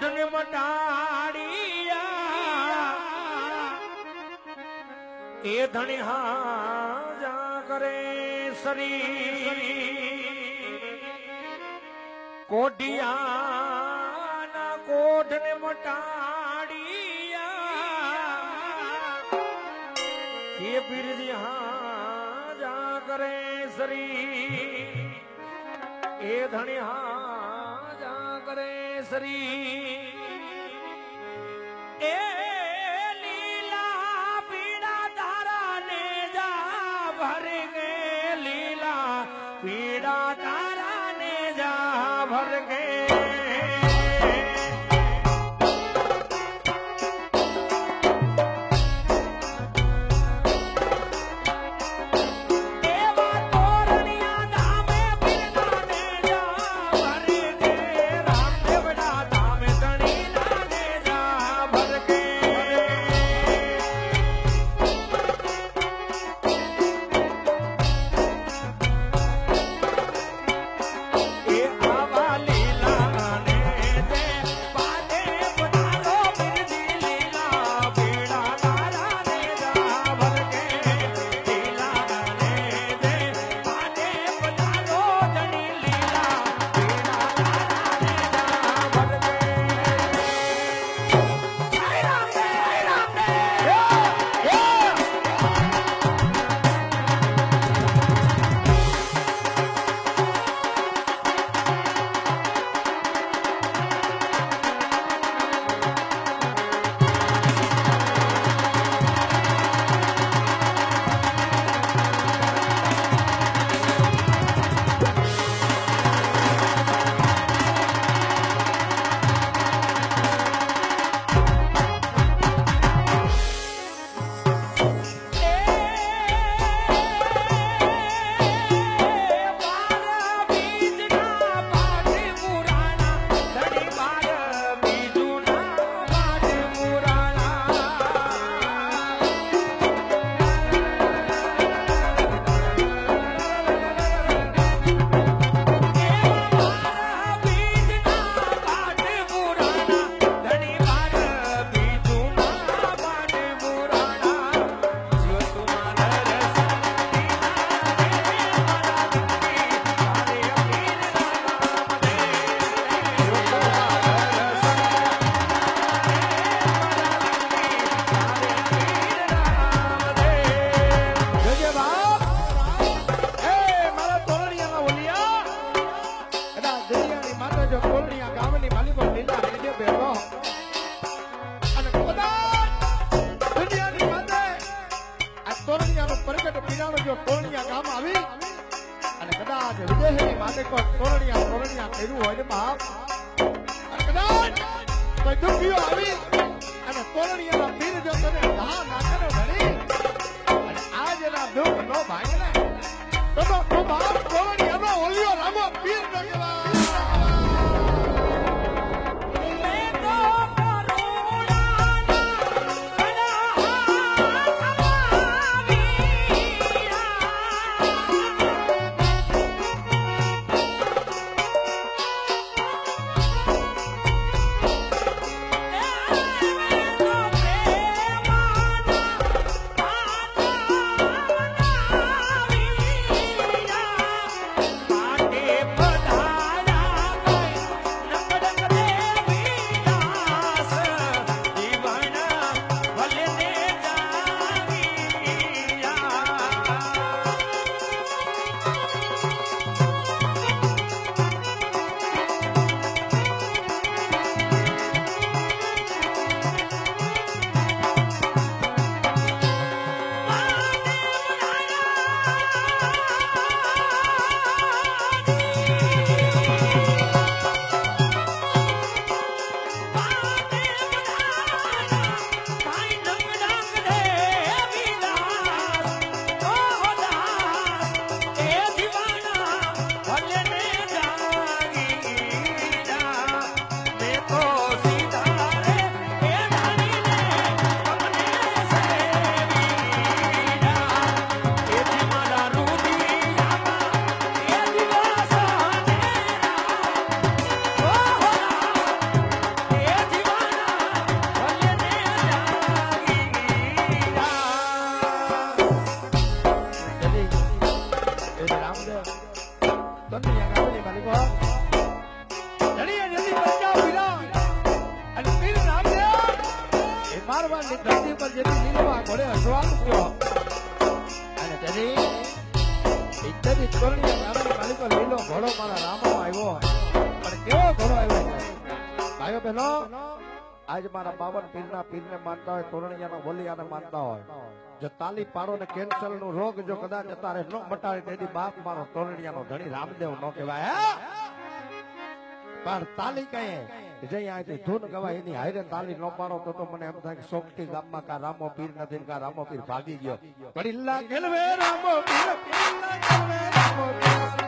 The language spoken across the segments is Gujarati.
કોઢ ને મટાડિયા. એ ધણી હાજા કરે શરી કોઢિયાના કોઢ ને મટાડિયા. એ બિરજી હાજા કરે શરી એ ધણી હાજા કરે સરી આ તોરણિયાનો પ્રગટ પીડાણો જો તોરણિયા ગામ આવી અને કદાચ વિદેશની માટે કોઈ તોરણિયા તોરણિયા કર્યું હોય ને બાપ કદાચ કોઈ દુખીઓ આવી અને તોરણિયાના પીર જો તને ધા નાખેનો ભણી અને આજ એના દુઃખ નો ભાંગે ને તો બાપ કોરણી એનો ઓલિયો રામો પીર ન કહેવાય. ઘોડે અસવાલ થયો. અને તેથી ઇત્યાદિ તોરણીયા ગામની માલિકો લીલો ઘોડો મારા રામમાં આવ્યો પણ કેવો ઘોડો આવ્યો ભાઈઓ બહેનો, આજ મારા બાવન પીરના પીરને માનતા હોય, તોરણીયાના બોલિયાને માનતા હોય. જો તાલી પાડો ને કેન્સર નો રોગ જો કદાચ અત્યારે ન મટાડે તેથી બાપ મારો તોરણિયાનો ધણી રામદેવ નો કહેવાય પણ તાલી કહે જઈ અહીંથી ધૂન ગવાય, એની હારે તાલી નો પાડો તો મને એમ થાય કે સોકટી ગામમાં કા રામો પીર નથી કા રામો પીર ભાગી ગયો. ઇલ્લા ગેલવે, રામો પીર રામો પીર.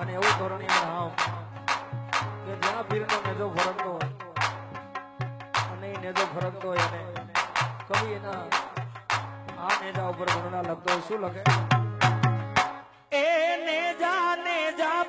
અને એવું ધોરણી કે જ્યાં પીરનો નેજો ફરકતો અને એ નેજો ફરકતો અને કવિ એના આ નેજા ઉપર ઘણના લખતો શું લખે? એ નેજા નેજા